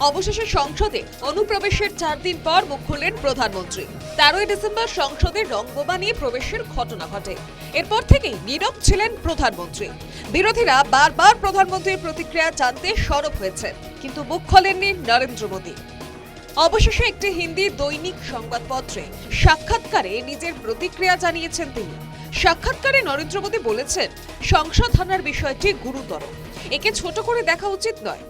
অবশেষে সংসদে অনুপ্রবেশের চার দিন পর মুখ খুললেন প্রধানমন্ত্রী। তেরোই ডিসেম্বর সংসদে রংবোমা নিয়ে প্রবেশের ঘটনা ঘটে। এরপর থেকেই নীরব ছিলেন প্রধানমন্ত্রী। বিরোধীরা বারবার প্রধানমন্ত্রীর প্রতিক্রিয়া জানতে সরব হয়েছে কিন্তু মুখ খোলেননি নরেন্দ্র মোদী। অবশেষে একটি হিন্দি দৈনিক সংবাদপত্রে সাক্ষাৎকারে নিজের প্রতিক্রিয়া জানিয়েছেন তিনি। সাক্ষাৎকারে নরেন্দ্র মোদী বলেছেন সংসদ হানার বিষয়টি গুরুতর। একে ছোট করে দেখা উচিত নয়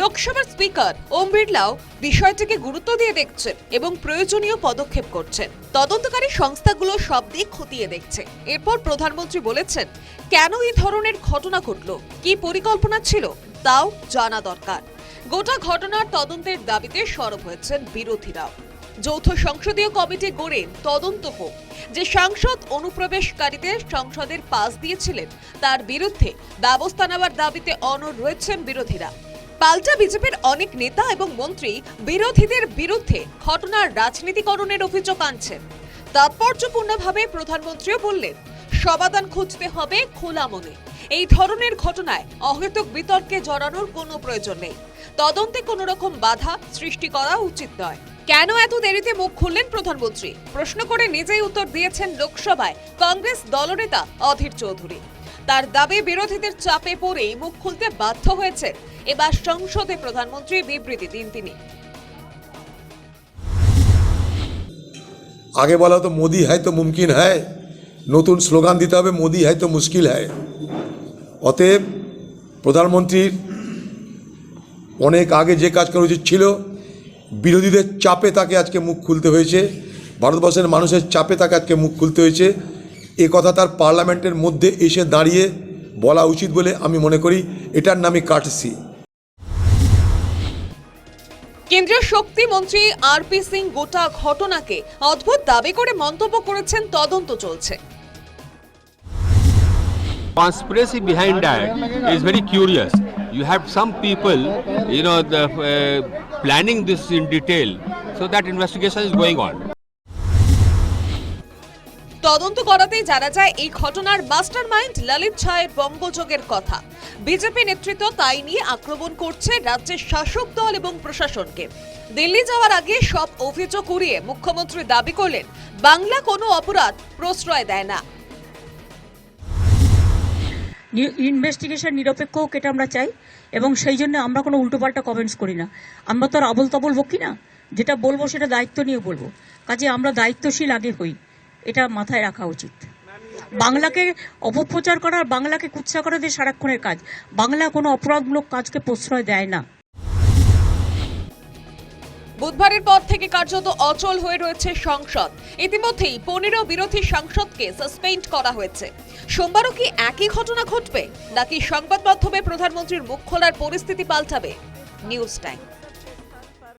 লোকসভার স্পিকার ওম বিড়লাও বিষয়টিকে গুরুত্ব দিয়ে দেখছেন এবং প্রয়োজনীয় পদক্ষেপ করছেন। তদন্তকারী সংস্থাগুলো সব দিক খতিয়ে দেখছে। এরপর প্রধানমন্ত্রী বলেছেন, কেন এই ধরনের ঘটনা ঘটল? কি পরিকল্পনা ছিল? তাও জানা দরকার। গোটা ঘটনার তদন্তের দাবিতে সরব হয়েছেন বিরোধীরাও। যৌথ সংসদীয় কমিটি গড়ে তদন্ত হোক। যে সাংসদ অনুপ্রবেশকারীদের সংসদের পাশ দিয়েছিলেন, তার বিরুদ্ধে ব্যবস্থা নেওয়ার দাবিতে অনড় রয়েছেন বিরোধীরা। পাল্টা বিজেপির অনেক নেতা এবং মন্ত্রী বিরোধীদের বিরুদ্ধে ঘটনার রাজনীতিকরণের অভিযোগ আনছেন। তাৎপর্যপূর্ণভাবে প্রধানমন্ত্রীও বললেন, সমাধান খুঁজতে হবে খোলা মনে। এই ধরনের ঘটনায় অহেতুক বিতর্কে জড়ানোর কোনো প্রয়োজন নেই। তদন্তে কোনো রকম বাধা সৃষ্টি করা উচিত নয়। কেন এত দেরিতে মুখ খুললেন প্রধানমন্ত্রী? প্রশ্ন করে নিজেই উত্তর দিয়েছেন লোকসভায় কংগ্রেস দলনেতা অধীর চৌধুরী। তার দাবি, বিরোধীদের চাপে পড়েই মুখ খুলতে বাধ্য হয়েছে। এবার সংসদে প্রধানমন্ত্রী বিবৃতি দিন তিনি। আগে বলা তো মোদি হ্যায় তো মুমকিন হ্যায়। নতুন স্লোগান দিতে হবে, মোদি হয় তো মুশকিল হ্যায়। অতএব প্রধানমন্ত্রীর অনেক আগে যে কাজ করা উচিত ছিল, বিরোধীদের চাপে তাকে আজকে মুখ খুলতে হয়েছে, ভারতবর্ষের মানুষের চাপে তাকে আজকে মুখ খুলতে হয়েছে। এ কথা তার পার্লামেন্টের মধ্যে এসে দাঁড়িয়ে বলা উচিত বলে আমি মনে করি এটার নামই কাটসি কেন্দ্রীয় শক্তি মন্ত্রী আর পি সিং গোটা ঘটনাকে অদ্ভুত দাবি করে মন্তব্য করেছেন তদন্ত চলছে conspiracy behind that is very curious. You have some people, you know, the, uh, planning this in detail, so that investigation is going on. তদন্ত করাতেই জানা যায়, এই ঘটনার মাস্টার মাইন্ড ললিত ছায়ের বঙ্গযোগের কথা। বিজেপি নেতৃত্ব তাই নিয়ে আক্রমণ করছে রাজ্যের শাসক দল এবং প্রশাসনকে। দিল্লি যাওয়ার আগে সব অভিযোগ উড়িয়ে মুখ্যমন্ত্রী দাবি করলেন, বাংলা কোনো অপরাধ প্রশ্রয় দেয় না। ইনভেস্টিগেশন নিরপেক্ষ হোক এটা আমরা চাই, এবং সেই জন্য আমরা কোনো উল্টোপাল্টা কমেন্টস করি না। আমরা তো আর আবল তাবল বকি না। যেটা বলব সেটা দায়িত্ব নিয়ে বলব। কাজে আমরা দায়িত্বশীল আগে হই। এটা মাথায় রাখা উচিত। বাংলাকে অপপ্রচার করা বাংলাকে কুৎসা দিয়ে সারাক্ষণের কাজ, বাংলা কোনো অপরাধমূলক কাজকে প্রশ্রয় দেয় না। বুধবারের পর থেকে কার্যত অচল হয়ে রয়েছে সংসদ। ইতিমধ্যেই পনেরো বিরোধী সাংসদকে সাসপেন্ড করা হয়েছে। সোমবারও কি একই ঘটনা ঘটবে, নাকি সংবাদ মাধ্যমে প্রধানমন্ত্রীর মুখ খোলার পরিস্থিতি পাল্টাবে? News time.